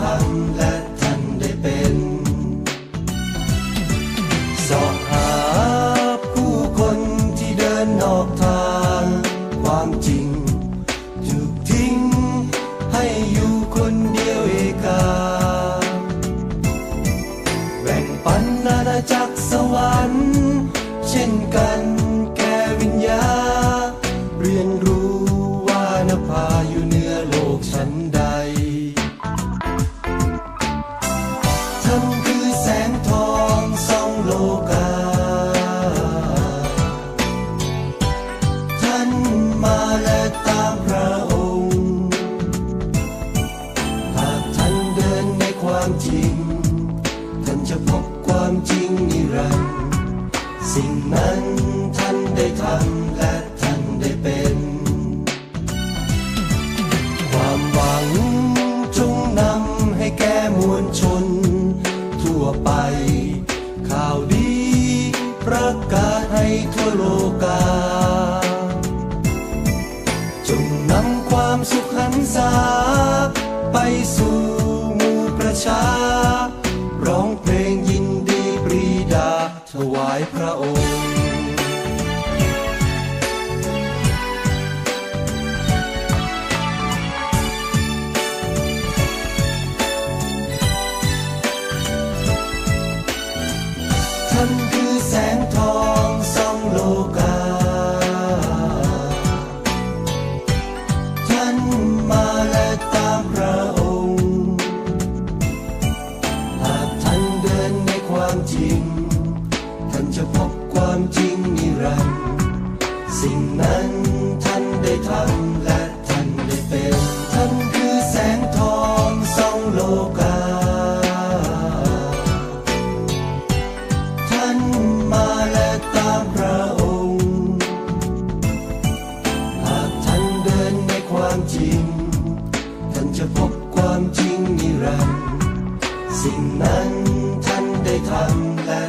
ทำและท่านได้เป็นสอบหาผู้คนที่เดินนอกทางความจริงถูกทิ้งให้อยู่คนเดียวเอกา แบ่งปันอาณาจักรสวรรค์ เช่นกันแก่วิญญาเรียนรู้ มาและตามพระองค์ หากท่านเดินในความจริง ท่านจะพบความจริงนิรันดร์สิ่งนั้นท่านได้ทำและท่านได้เป็น ความหวังจงนำให้แก่มวลชน ทั่วไป ข่าวดี ประกาศให้ทั่วโลกาจงนำความสุขหันษาไปสู่หมู่ประชาานจะพบความจริงนิรันดร์สิ่งนั้นท่านได้ทำและท่านได้เป็น ท่านคือแสงทองสองโลกา ท่านมาและตามพระองค์ หากท่านเดินในความจริง ท่านจะพบความจริงนิรันดร์สิ่งนั้นท่านได้ทำและ